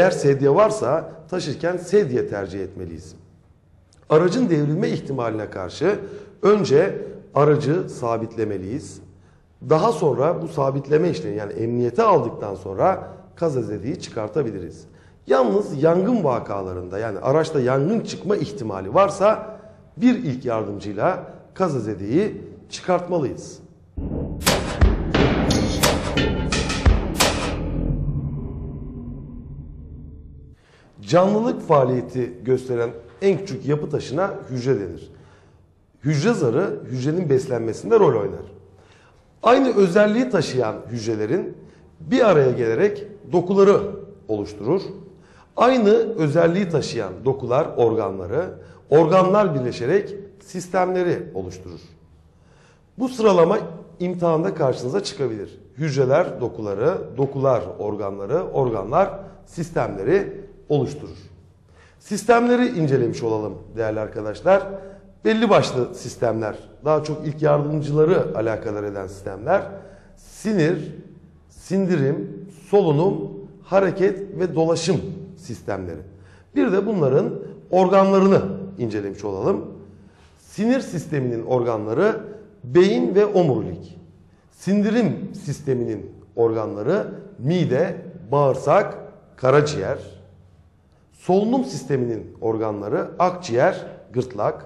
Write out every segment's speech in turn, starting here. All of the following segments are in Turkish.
Eğer sedye varsa taşırken sedye tercih etmeliyiz. Aracın devrilme ihtimaline karşı önce aracı sabitlemeliyiz. Daha sonra bu sabitleme işlemi yani emniyete aldıktan sonra kazazediği çıkartabiliriz. Yalnız yangın vakalarında yani araçta yangın çıkma ihtimali varsa bir ilk yardımcıyla kazazedeyi çıkartmalıyız. Canlılık faaliyeti gösteren en küçük yapı taşına hücre denir. Hücre zarı hücrenin beslenmesinde rol oynar. Aynı özelliği taşıyan hücrelerin bir araya gelerek dokuları oluşturur. Aynı özelliği taşıyan dokular, organları, organlar birleşerek sistemleri oluşturur. Bu sıralama imtihanda karşınıza çıkabilir. Hücreler dokuları, dokular organları, organlar sistemleri oluşturur. Sistemleri incelemiş olalım değerli arkadaşlar. Belli başlı sistemler, daha çok ilk yardımcıları alakadar eden sistemler. Sinir, sindirim, solunum, hareket ve dolaşım sistemleri. Bir de bunların organlarını incelemiş olalım. Sinir sisteminin organları beyin ve omurilik. Sindirim sisteminin organları mide, bağırsak, karaciğer. Solunum sisteminin organları akciğer, gırtlak.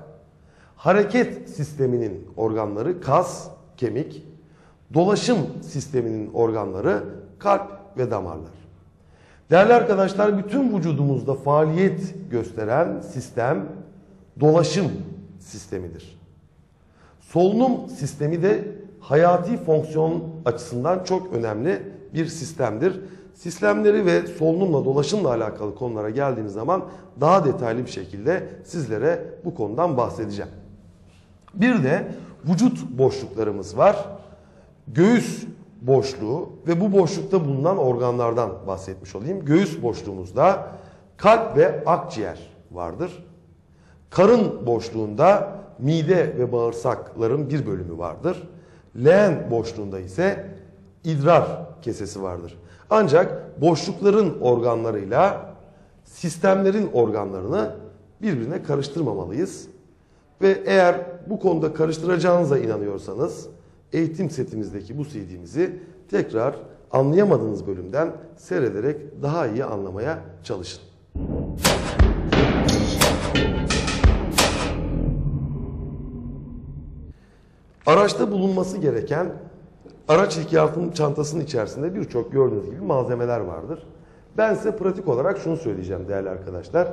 Hareket sisteminin organları kas, kemik. Dolaşım sisteminin organları kalp ve damarlar. Değerli arkadaşlar bütün vücudumuzda faaliyet gösteren sistem dolaşım sistemidir. Solunum sistemi de hayati fonksiyon açısından çok önemli bir sistemdir. Sistemleri ve solunumla dolaşımla alakalı konulara geldiğimiz zaman daha detaylı bir şekilde sizlere bu konudan bahsedeceğim. Bir de vücut boşluklarımız var. Göğüs boşluğu ve bu boşlukta bulunan organlardan bahsetmiş olayım. Göğüs boşluğumuzda kalp ve akciğer vardır. Karın boşluğunda mide ve bağırsakların bir bölümü vardır. Leğen boşluğunda ise idrar kesesi vardır. Ancak boşlukların organlarıyla sistemlerin organlarını birbirine karıştırmamalıyız. Ve eğer bu konuda karıştıracağınıza inanıyorsanız eğitim setimizdeki bu CD'mizi tekrar anlayamadığınız bölümden seyrederek daha iyi anlamaya çalışın. Araçta bulunması gereken araç yardım çantasının içerisinde birçok gördüğünüz gibi malzemeler vardır. Ben size pratik olarak şunu söyleyeceğim değerli arkadaşlar.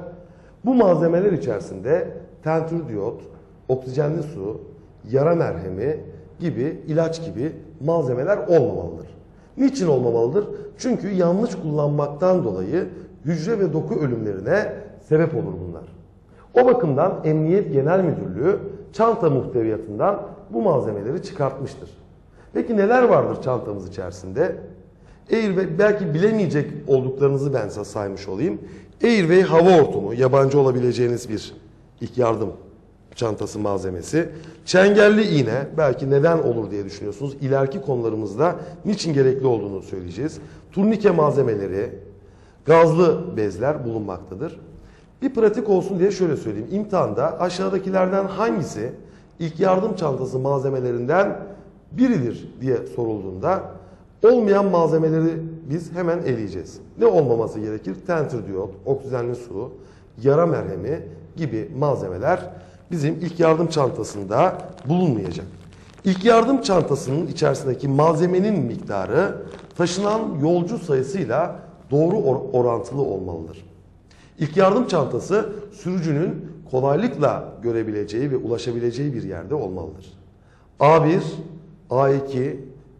Bu malzemeler içerisinde tentür diyot, oksijenli su, yara merhemi gibi ilaç gibi malzemeler olmamalıdır. Niçin olmamalıdır? Çünkü yanlış kullanmaktan dolayı hücre ve doku ölümlerine sebep olur bunlar. O bakımdan Emniyet Genel Müdürlüğü çanta muhteviyatından bu malzemeleri çıkartmıştır. Peki neler vardır çantamız içerisinde? Airway belki bilemeyecek olduklarınızı ben size saymış olayım. Airway hava hortumu, yabancı olabileceğiniz bir ilk yardım çantası malzemesi. Çengelli iğne belki neden olur diye düşünüyorsunuz. İleriki konularımızda niçin gerekli olduğunu söyleyeceğiz. Turnike malzemeleri, gazlı bezler bulunmaktadır. Bir pratik olsun diye şöyle söyleyeyim. İmtihanda aşağıdakilerden hangisi ilk yardım çantası malzemelerinden biridir diye sorulduğunda olmayan malzemeleri biz hemen eleyeceğiz. Ne olmaması gerekir? Tentür diyot, oksijenli su, yara merhemi gibi malzemeler bizim ilk yardım çantasında bulunmayacak. İlk yardım çantasının içerisindeki malzemenin miktarı taşınan yolcu sayısıyla doğru or orantılı olmalıdır. İlk yardım çantası sürücünün kolaylıkla görebileceği ve ulaşabileceği bir yerde olmalıdır. A1, A2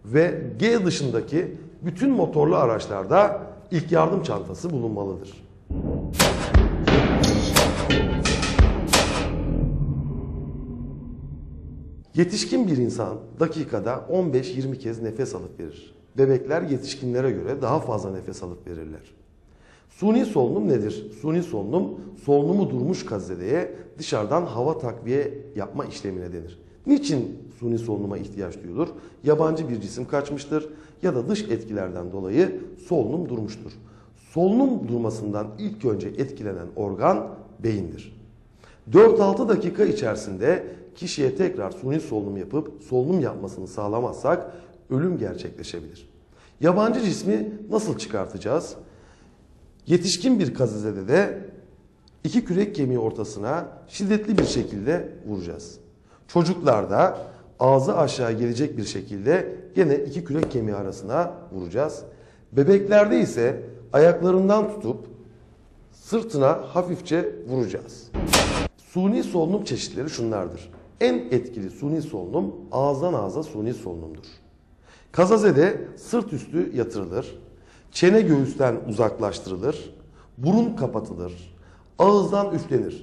ve G dışındaki bütün motorlu araçlarda ilk yardım çantası bulunmalıdır. Yetişkin bir insan dakikada 15-20 kez nefes alıp verir. Bebekler yetişkinlere göre daha fazla nefes alıp verirler. Suni solunum nedir? Suni solunum, solunumu durmuş kazedeye dışarıdan hava takviye yapma işlemine denir. Niçin suni solunuma ihtiyaç duyulur? Yabancı bir cisim kaçmıştır ya da dış etkilerden dolayı solunum durmuştur. Solunum durmasından ilk önce etkilenen organ beyindir. 4-6 dakika içerisinde kişiye tekrar suni solunum yapıp solunum yapmasını sağlamazsak ölüm gerçekleşebilir. Yabancı cismi nasıl çıkartacağız? Yetişkin bir kazazede de iki kürek kemiği ortasına şiddetli bir şekilde vuracağız. Çocuklarda ağzı aşağı gelecek bir şekilde gene iki kürek kemiği arasına vuracağız. Bebeklerde ise ayaklarından tutup sırtına hafifçe vuracağız. Suni solunum çeşitleri şunlardır. En etkili suni solunum ağızdan ağza suni solunumdur. Kazazede sırt üstü yatırılır, çene göğüsten uzaklaştırılır, burun kapatılır, ağızdan üflenir.